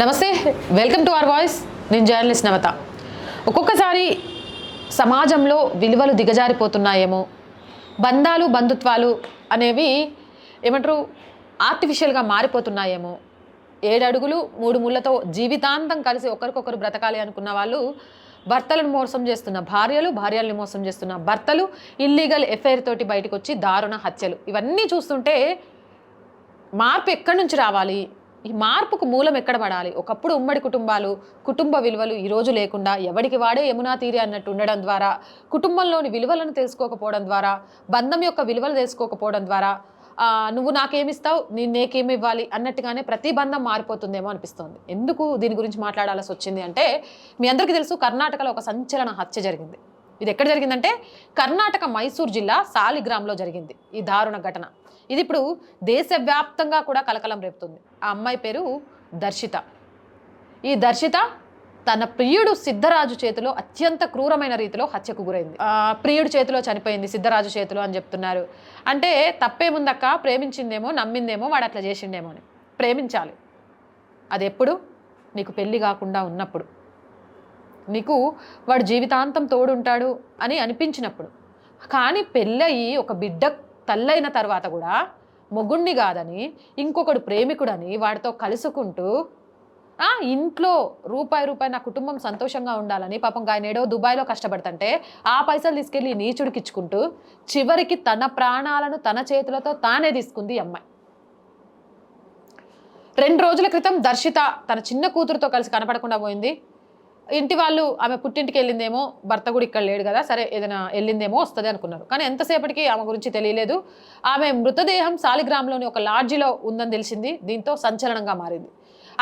నమస్తే welcome to our voice నేను journalist Navata. ఒక్కొక్కసారి సమాజంలో విలువలు దిగజారిపోతున్నాయేమో బంధాలు బంధుత్వాలు అనేవి ఏమంటారు ఆర్టిఫిషియల్గా మారిపోతున్నాయేమో. ఏడడుగులు మూడు ముళ్ళతో జీవితాంతం కలిసి ఒకరికొకరు బ్రతకాలి అనుకున్న వాళ్ళు భర్తలను మోసం చేస్తున్న భార్యలు భార్యల్ని మోసం చేస్తున్న భర్తలు ఇల్లీగల్ ఎఫ్ఐఆర్ తోటి బయటకు వచ్చి దారుణ హత్యలు. ఇవన్నీ చూస్తుంటే మార్పు ఎక్కడి నుంచి రావాలి? ఈ మార్పుకు మూలం ఎక్కడ పడాలి? ఒకప్పుడు ఉమ్మడి కుటుంబాలు కుటుంబ విలువలు ఈ రోజు లేకుండా ఎవడికి వాడే యమునా తీరి అన్నట్టు ఉండడం ద్వారా కుటుంబంలోని విలువలను తెలుసుకోకపోవడం ద్వారా బంధం యొక్క విలువలు తెలుసుకోకపోవడం ద్వారా నువ్వు నాకేమిస్తావు? నేను నీకేమి ఇవ్వాలి? అన్నట్టుగానే ప్రతి బంధం మారిపోతుందేమో అనిపిస్తోంది. ఎందుకు దీని గురించి మాట్లాడాల్సి వచ్చింది అంటే మీ అందరికీ తెలుసు కర్ణాటకలో ఒక సంచలన హత్య జరిగింది. ఇది ఎక్కడ జరిగిందంటే కర్ణాటక మైసూర్ జిల్లా సాలిగ్రామ్లో జరిగింది ఈ దారుణ ఘటన. ఇది ఇప్పుడు దేశవ్యాప్తంగా కూడా కలకలం రేపుతుంది. ఆ అమ్మాయి పేరు దర్శిత. ఈ దర్శిత తన ప్రియుడు సిద్ధరాజు చేతిలో అత్యంత క్రూరమైన రీతిలో హత్యకు గురైంది. ప్రియుడు చేతిలో చనిపోయింది సిద్ధరాజు చేతిలో అని చెప్తున్నారు. అంటే తప్పేముందక్క? ప్రేమించిందేమో నమ్మిందేమో వాడు అట్లా చేసిండేమో అని. ప్రేమించాలి. అది ఎప్పుడు నీకు పెళ్ళి కాకుండా ఉన్నప్పుడు. నీకు వాడు జీవితాంతం తోడుంటాడు అని అనిపించినప్పుడు. కానీ పెళ్ళయి ఒక బిడ్డ తల్లైన తర్వాత కూడా మొగుణ్ణి కాదని ఇంకొకడు ప్రేమికుడని వాడితో కలుసుకుంటూ ఇంట్లో రూపాయి రూపాయి నా కుటుంబం సంతోషంగా ఉండాలని పాపం ఆయన ఏడో దుబాయ్లో కష్టపడుతుంటే ఆ పైసలు తీసుకెళ్ళి నీచుడికిచ్చుకుంటూ నీచుడికి ఇచ్చుకుంటూ చివరికి తన ప్రాణాలను తన చేతులతో తానే తీసుకుంది అమ్మాయి. రెండు రోజుల క్రితం దర్శిత తన చిన్న కూతురుతో కలిసి కనపడకుండా పోయింది. ఇంటి వాళ్ళు ఆమె పుట్టింటికి వెళ్ళిందేమో భర్త కూడా ఇక్కడ లేడు కదా సరే ఏదైనా వెళ్ళిందేమో వస్తుంది అనుకున్నారు. కానీ ఎంతసేపటికి ఆమె గురించి తెలియలేదు. ఆమె మృతదేహం సాలిగ్రామ్లోని ఒక లాడ్జిలో ఉందని తెలిసింది. దీంతో సంచలనంగా మారింది.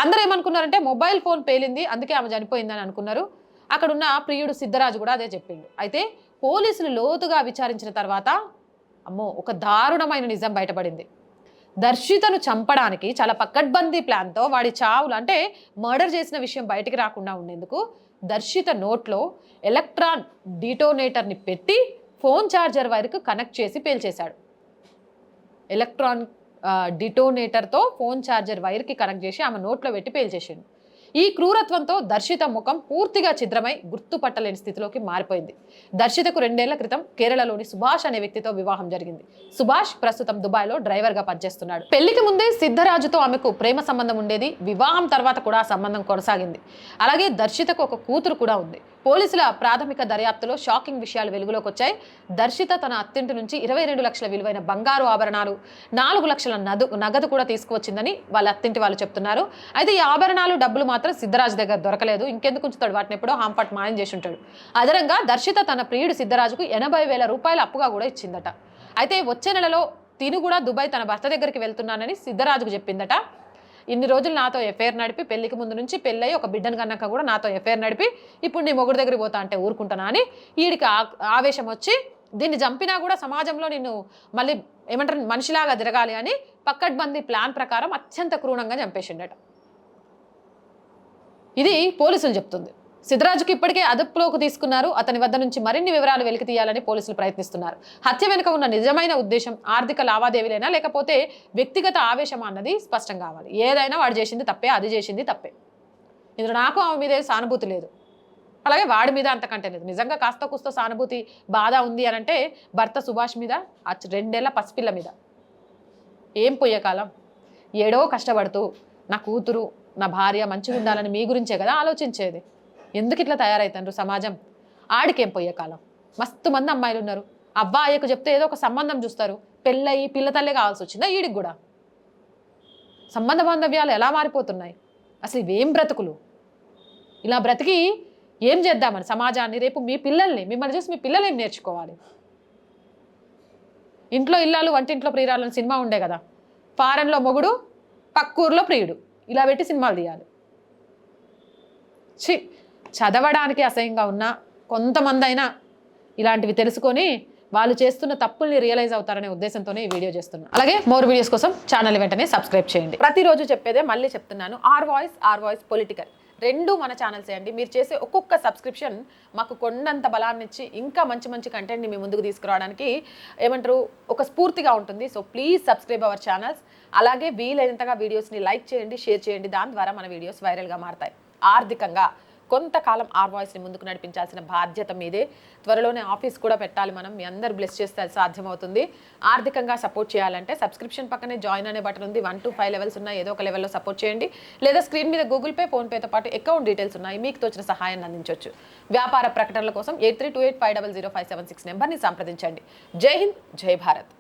అందరూ ఏమనుకున్నారంటే మొబైల్ ఫోన్ పేలింది అందుకే ఆమె చనిపోయిందని అనుకున్నారు. అక్కడున్న ప్రియుడు సిద్ధరాజు కూడా అదే చెప్పిండు. అయితే పోలీసులు లోతుగా విచారించిన తర్వాత అమ్మో ఒక దారుణమైన నిజం బయటపడింది. దర్శితను చంపడానికి చాలా పక్కడ్బందీ ప్లాన్తో వాడి చావులు అంటే మర్డర్ చేసిన విషయం బయటికి రాకుండా ఉండేందుకు దర్శిత నోట్లో ఎలక్ట్రాన్ డిటోనేటర్ని పెట్టి ఫోన్ ఛార్జర్ వైర్కు కనెక్ట్ చేసి పేల్చేశాడు. ఎలక్ట్రాన్ డిటోనేటర్తో ఫోన్ ఛార్జర్ వైర్కి కనెక్ట్ చేసి ఆమె నోట్లో పెట్టి పేల్చేసిండు. ఈ క్రూరత్వంతో దర్శిత ముఖం పూర్తిగా ఛిద్రమై గుర్తుపట్టలేని స్థితిలోకి మారిపోయింది. దర్శితకు రెండేళ్ళ క్రితం కేరళలోని సుభాష్ అనే వ్యక్తితో వివాహం జరిగింది. సుభాష్ ప్రస్తుతం దుబాయ్లో డ్రైవర్గా పనిచేస్తున్నాడు. పెళ్ళికి ముందే సిద్ధరాజుతో ఆమెకు ప్రేమ సంబంధం ఉండేది. వివాహం తర్వాత కూడా ఆ సంబంధం కొనసాగింది. అలాగే దర్శితకు ఒక కూతురు కూడా ఉంది. పోలీసుల ప్రాథమిక దర్యాప్తులో షాకింగ్ విషయాలు వెలుగులోకి వచ్చాయి దర్శిత తన అత్తింటి నుంచి ఇరవై రెండు లక్షల విలువైన బంగారు ఆభరణాలు నాలుగు లక్షల నదు నగదు కూడా తీసుకువచ్చిందని వాళ్ళ అత్తింటి వాళ్ళు చెప్తున్నారు. అయితే ఈ ఆభరణాలు డబ్బులు మాత్రం సిద్ధరాజు దగ్గర దొరకలేదు. ఇంకెందుకు ఉంచుతాడు? వాటిని ఎప్పుడో హాంపట్ మాయం చేసి ఉంటాడు అదనంగా దర్శిత తన ప్రియుడు సిద్ధరాజుకు ఎనభై వేల రూపాయల అప్పుగా కూడా ఇచ్చిందట. అయితే వచ్చే నెలలో తిను కూడా దుబాయ్ తన భర్త దగ్గరికి వెళ్తున్నానని సిద్ధరాజుకు చెప్పిందట. ఇన్ని రోజులు నాతో ఎఫ్ఐఆర్ నడిపి పెళ్ళికి ముందు నుంచి పెళ్ళయి ఒక బిడ్డను కన్నాక కూడా నాతో ఎఫ్ఐఆర్ నడిపి ఇప్పుడు నీ మొగుడు దగ్గరికి పోతా అంటే ఊరుకుంటానా అని వీడికి ఆవేశం వచ్చి దీన్ని చంపినా కూడా సమాజంలో నిన్ను మళ్ళీ ఏమంటారు మనిషిలాగా తిరగాలి అని పక్కడ్బందీ ప్లాన్ ప్రకారం అత్యంత క్రూరంగా చంపేసిండట. ఇది పోలీసులు చెప్తుంది. సిద్ధరాజుకి ఇప్పటికే అదుపులోకి తీసుకున్నారు. అతని వద్ద నుంచి మరిన్ని వివరాలు వెలికి తీయాలని పోలీసులు ప్రయత్నిస్తున్నారు. హత్య వెనుక ఉన్న నిజమైన ఉద్దేశం ఆర్థిక లావాదేవీలైనా లేకపోతే వ్యక్తిగత ఆవేశమా అన్నది స్పష్టం కావాలి. ఏదైనా వాడు చేసింది తప్పే అది చేసింది తప్పే. ఇందులో నాకు ఆమె మీద సానుభూతి లేదు. అలాగే వాడి మీద అంతకంటే లేదు. నిజంగా కాస్త కుస్త సానుభూతి బాధ ఉంది అని అంటే భర్త సుభాష్ మీద ఆ రెండేళ్ళ పసిపిల్ల మీద. ఏం పోయే కాలం ఏడో కష్టపడుతూ నా కూతురు నా భార్య మంచిగా ఉండాలని మీ గురించే కదా ఆలోచించేది. ఎందుకు ఇట్లా తయారవుతారు సమాజం? ఆడికేం పోయే కాలం మస్తు మంది అమ్మాయిలు ఉన్నారు అబ్బా చెప్తే ఏదో ఒక సంబంధం చూస్తారు. పెళ్ళయి పిల్ల తల్లే కావాల్సి వచ్చిందా ఈడికి కూడా? సంబంధ బాంధవ్యాలు ఎలా మారిపోతున్నాయి? అసలు ఇవేం బ్రతుకులు? ఇలా బ్రతికి ఏం చేద్దామని సమాజాన్ని? రేపు మీ పిల్లల్ని మిమ్మల్ని చూసి మీ పిల్లలు ఏం నేర్చుకోవాలి? ఇంట్లో ఇల్లాలు వంటింట్లో ప్రియురాలని సినిమా ఉండే కదా? ఫారెన్లో మొగుడు పక్కూరులో ప్రియుడు. ఇలా పెట్టి సినిమాలు తీయాలి. ఛీ! చదవడానికి అసహ్యంగా ఉన్న కొంతమంది అయినా ఇలాంటివి తెలుసుకొని వాళ్ళు చేస్తున్న తప్పుల్ని రియలైజ్ అవుతారనే ఉద్దేశంతోనే ఈ వీడియో చేస్తున్నాను అలాగే మోర్ వీడియోస్ కోసం ఛానల్ వెంటనే సబ్స్క్రైబ్ చేయండి. ప్రతిరోజు చెప్పేదే మళ్ళీ చెప్తున్నాను. R voice R voice political. రెండు మన ఛానల్స్ అండి. మీరు చేసే ఒక్కొక్క సబ్స్క్రిప్షన్ మాకు కొండంత బలాన్ని ఇచ్చి ఇంకా మంచి మంచి కంటెంట్ని మీ ముందుకు తీసుకురావడానికి ఏమంటారు ఒక స్ఫూర్తిగా ఉంటుంది. So please subscribe our channels. అలాగే వీలైనంతగా వీడియోస్ని లైక్ చేయండి షేర్ చేయండి. దాని ద్వారా మన వీడియోస్ వైరల్గా మారతాయి. ఆర్థికంగా కొంతకాలం ఆర్ వాయిస్ని ముందుకు నడిపించాల్సిన బాధ్యత మీదే. త్వరలోనే ఆఫీస్ కూడా పెట్టాలి మనం. మీ అందరు బ్లెస్ చేస్తే అది సాధ్యమవుతుంది. ఆర్థికంగా సపోర్ట్ చేయాలంటే సబ్స్క్రిప్షన్ పక్కనే జాయిన్ అనే బటన్ ఉంది. వన్ టు ఫైవ్ లెవెల్స్ ఉన్నాయి. ఏదో ఒక లెవెల్లో సపోర్ట్ చేయండి. లేదా స్క్రీన్ మీద గూగుల్ పే ఫోన్పేతో పాటు అకౌంట్ డీటెయిల్స్ ఉన్నాయి. మీకు తోచిన సహాయాన్ని అందించవచ్చు వ్యాపార ప్రకటనల కోసం eight three two eight five double zero five seven six నెంబర్ని సంప్రదించండి. జై హింద్ జై భారత్.